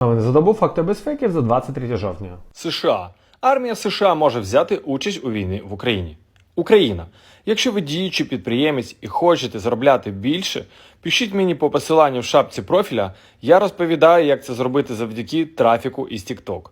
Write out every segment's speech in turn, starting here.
Новини за добу факти без фейків за 23 жовтня. США. Армія США може взяти участь у війні в Україні. Україна. Якщо ви діючий підприємець і хочете заробляти більше, пишіть мені по посиланню в шапці профіля. Я розповідаю, як це зробити завдяки трафіку із TikTok.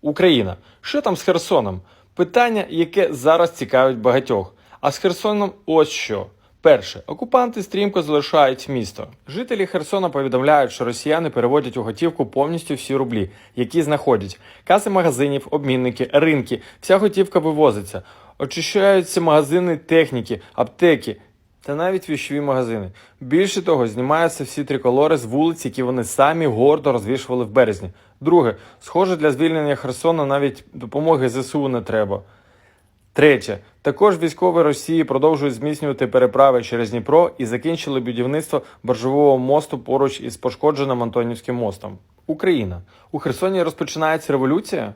Україна. Що там з Херсоном? Питання, яке зараз цікавить багатьох. А з Херсоном ось що. Перше, окупанти стрімко залишають місто. Жителі Херсона повідомляють, що росіяни переводять у готівку повністю всі рублі, які знаходять. Каси магазинів, обмінники, ринки, вся готівка вивозиться. Очищаються магазини техніки, аптеки та навіть віщові магазини. Більше того, знімаються всі триколори з вулиць, які вони самі гордо розвішували в березні. Друге, схоже, для звільнення Херсона навіть допомоги ЗСУ не треба. Третє. Також військові Росії продовжують зміцнювати переправи через Дніпро і закінчили будівництво боржового мосту поруч із пошкодженим Антонівським мостом. Україна. У Херсоні розпочинається революція?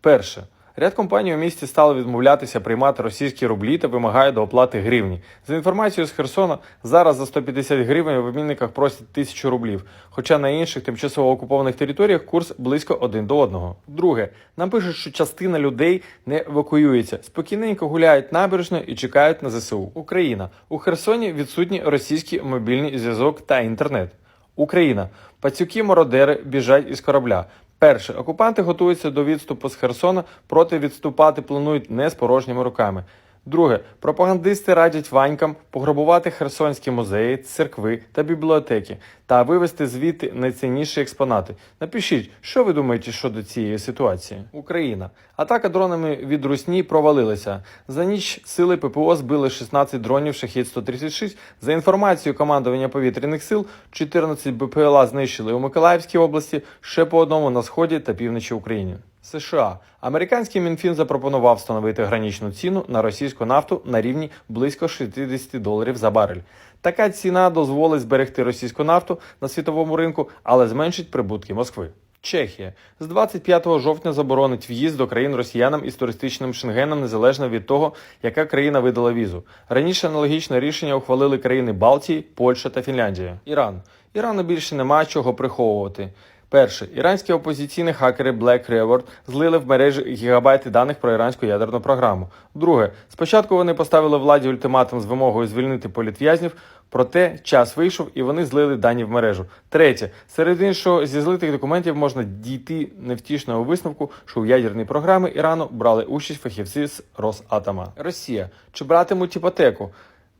Перше. Ряд компаній у місті стали відмовлятися приймати російські рублі та вимагають до оплати гривні. За інформацією з Херсона, зараз за 150 гривень в обмінниках просять 1000 рублів, хоча на інших тимчасово окупованих територіях курс близько один до одного. Друге, нам пишуть, що частина людей не евакуюється, спокійненько гуляють набережною і чекають на ЗСУ. Україна. У Херсоні відсутній російський мобільний зв'язок та інтернет. Україна. Пацюки мародери біжать із корабля. Перше, окупанти готуються до відступу з Херсона, проте відступати планують не з порожніми руками. Друге, пропагандисти радять ванькам пограбувати херсонські музеї, церкви та бібліотеки та вивезти звідти найцінніші експонати. Напишіть, що ви думаєте щодо цієї ситуації? Україна. Атака дронами від Русні провалилася. За ніч сили ППО збили 16 дронів шахід 136 За інформацією командування повітряних сил, 14 БПЛА знищили у Миколаївській області, ще по одному на сході та півночі України. США. Американський Мінфін запропонував встановити гранічну ціну на російську нафту на рівні близько 60 доларів за барель. Така ціна дозволить зберегти російську нафту на світовому ринку, але зменшить прибутки Москви. Чехія з 25 жовтня заборонить в'їзд до країн росіянам із туристичним шенгеном незалежно від того, яка країна видала візу. Раніше аналогічне рішення ухвалили країни Балтії, Польща та Фінляндія. Іран. Ірану більше немає чого приховувати. Перше, іранські опозиційні хакери Black Reward злили в мережі гігабайти даних про іранську ядерну програму. Друге, спочатку вони поставили владі ультиматум з вимогою звільнити політв'язнів, проте час вийшов і вони злили дані в мережу. Третє, серед іншого, зі злитих документів можна дійти невтішного висновку, що у ядерній програмі Ірану брали участь фахівці з Росатома. Росія чи братимуть іпотеку?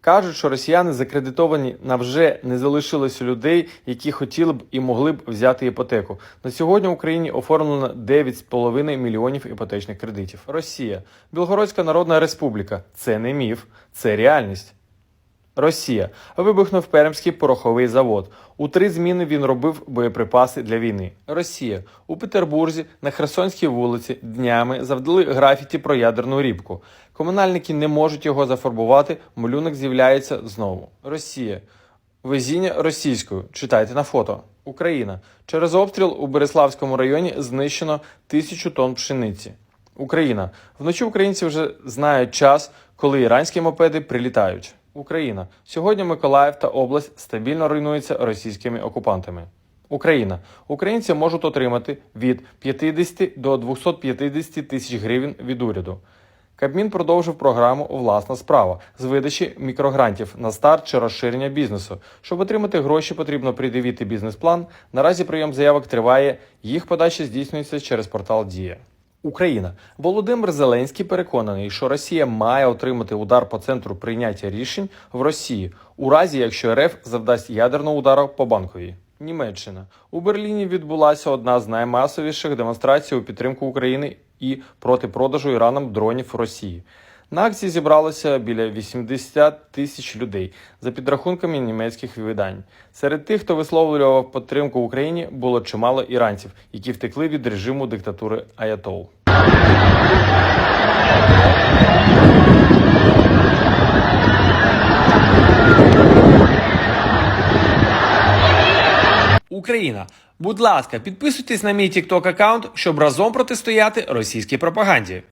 Кажуть, що росіяни закредитовані на вже не залишилося людей, які хотіли б і могли б взяти іпотеку. На сьогодні в Україні оформлено 9,5 мільйонів іпотечних кредитів. Росія, Білгородська Народна Республіка. Це не міф, це реальність. Росія вибухнув Пермський пороховий завод. У три зміни він робив боєприпаси для війни. Росія у Петербурзі на Херсонській вулиці днями завдали графіті про ядерну рібку. Комунальники не можуть його зафарбувати. Малюнок з'являється знову. Росія. Везіння російською. Читайте на фото. Україна. Через обстріл у Береславському районі знищено тисячу тонн пшениці. Україна. Вночі українці вже знають час, коли іранські мопеди прилітають. Україна. Сьогодні Миколаїв та область стабільно руйнуються російськими окупантами. Україна. Українці можуть отримати від 50 до 250 тисяч гривень від уряду. Кабмін продовжив програму Власна справа з видачі мікрогрантів на старт чи розширення бізнесу. Щоб отримати гроші, потрібно придивіти бізнес-план. Наразі прийом заявок триває. Їх подача здійснюється через портал Дія. Україна Володимир Зеленський переконаний, що Росія має отримати удар по центру прийняття рішень в Росії, у разі якщо РФ завдасть ядерного удару по банковій. Німеччина у Берліні відбулася одна з наймасовіших демонстрацій у підтримку України і проти продажу Іраном дронів Росії. На акції зібралося біля 80 тисяч людей за підрахунками німецьких видань. Серед тих, хто висловлював підтримку Україні, було чимало іранців, які втекли від режиму диктатури Аятол. Україна. Будь ласка, підписуйтесь на мій TikTok аккаунт, щоб разом протистояти російській пропаганді.